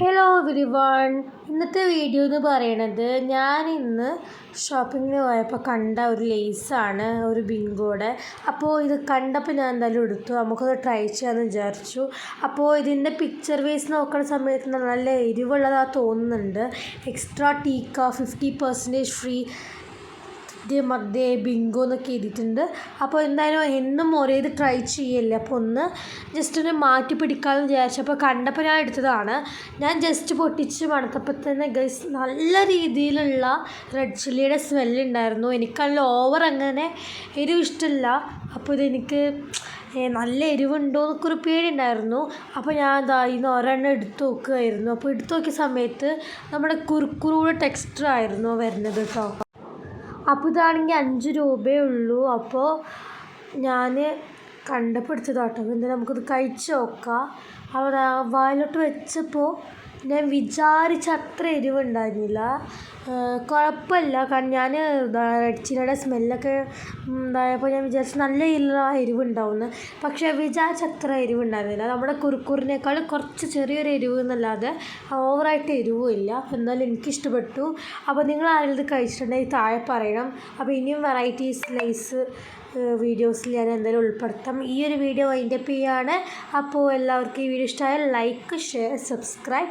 Hello everyone ഇന്നത്തെ video എന്ന് പറയണത് ഞാൻ ഇന്ന് ഷോപ്പിങ്ങിന് പോയപ്പോൾ കണ്ട ഒരു ലേസാണ് ഒരു ബിങ്കോടെ അപ്പോൾ ഇത് കണ്ടപ്പോൾ ഞാൻ എന്തായാലും എടുത്തു. നമുക്കത് ട്രൈ ചെയ്യാമെന്ന് വിചാരിച്ചു. അപ്പോൾ ഇതിന്റെ പിക്ചർ വേസ് നോക്കുന്ന സമയത്ത് നല്ല എരിവുള്ളതാണ് തോന്നുന്നുണ്ട്. Extra tikka fifty percentage free ഇത് മധ്യേ ബിങ്കോ എന്നൊക്കെ എഴുതിയിട്ടുണ്ട്. അപ്പോൾ എന്തായാലും എന്നും ഒരേ ഇത് ട്രൈ ചെയ്യല്ലേ? അപ്പോൾ ഒന്ന് ജസ്റ്റ് ഒന്ന് മാറ്റി പിടിക്കാമെന്ന് വിചാരിച്ചു. അപ്പോൾ കണ്ടപ്പോൾ ഞാൻ എടുത്തതാണ്. ഞാൻ ജസ്റ്റ് പൊട്ടിച്ച് മണത്തപ്പോൾ തന്നെ ഗൈസ് നല്ല രീതിയിലുള്ള റെഡ് ചില്ലിയുടെ സ്മെല്ലുണ്ടായിരുന്നു എനിക്കതിൽ ഓവർ അങ്ങനെ എരിവ് ഇഷ്ടമില്ല അപ്പോൾ ഇതെനിക്ക് നല്ല എരിവുണ്ടോ എന്നൊക്കെ ഒരു പേടിയുണ്ടായിരുന്നു. അപ്പോൾ ഞാൻ ഇതാ ഇന്ന് ഒരെണ്ണം എടുത്ത് നോക്കുകയായിരുന്നു അപ്പോൾ എടുത്ത് നോക്കിയ സമയത്ത് നമ്മുടെ കുറുക്കുറൂടെ ടെക്സ്റ്റർ ആയിരുന്നു വരുന്നത് കേട്ടോ. അപ്പോൾ ഇതാണെങ്കിൽ അഞ്ച് രൂപയേ ഉള്ളൂ. അപ്പോൾ ഞാൻ കണ്ടപ്പോൾ എടുത്തതാണ് കേട്ടോ എന്തായാലും നമുക്കിത് കഴിച്ച് നോക്കാം. അവിടെ വായിലോട്ട് വെച്ചപ്പോൾ ഞാൻ വിചാരിച്ച അത്ര എരിവുണ്ടായിരുന്നില്ല. കുഴപ്പമില്ല. കാരണം ഞാൻ റെഡ് ചില്ലിയുടെ സ്മെല്ലൊക്കെ ഉണ്ടായപ്പോൾ ഞാൻ വിചാരിച്ചു നല്ല എരിവുണ്ടാവുമെന്ന്. പക്ഷേ വിചാരിച്ച അത്ര എരിവുണ്ടായിരുന്നില്ല. നമ്മുടെ കുറുക്കുറിനേക്കാൾ കുറച്ച് ചെറിയൊരു എരിവ് എന്നല്ലാതെ ഓവറായിട്ട് എരിവും ഇല്ല. അപ്പോൾ എന്തായാലും എനിക്കിഷ്ടപ്പെട്ടു. അപ്പോൾ നിങ്ങൾ ആരെങ്കിലും ഇത് കഴിച്ചിട്ടുണ്ടെങ്കിൽ താഴെ പറയണം. അപ്പോൾ ഇനിയും വെറൈറ്റീസ് ലൈസ് വീഡിയോസിൽ ഞാൻ എന്തായാലും ഉൾപ്പെടുത്താം. ഈ ഒരു വീഡിയോ വൈൻഡപ്പ് ചെയ്യാണ്. അപ്പോൾ എല്ലാവർക്കും ഈ വീഡിയോ ഇഷ്ടമായാൽ ലൈക്ക് ഷെയർ സബ്സ്ക്രൈബ്.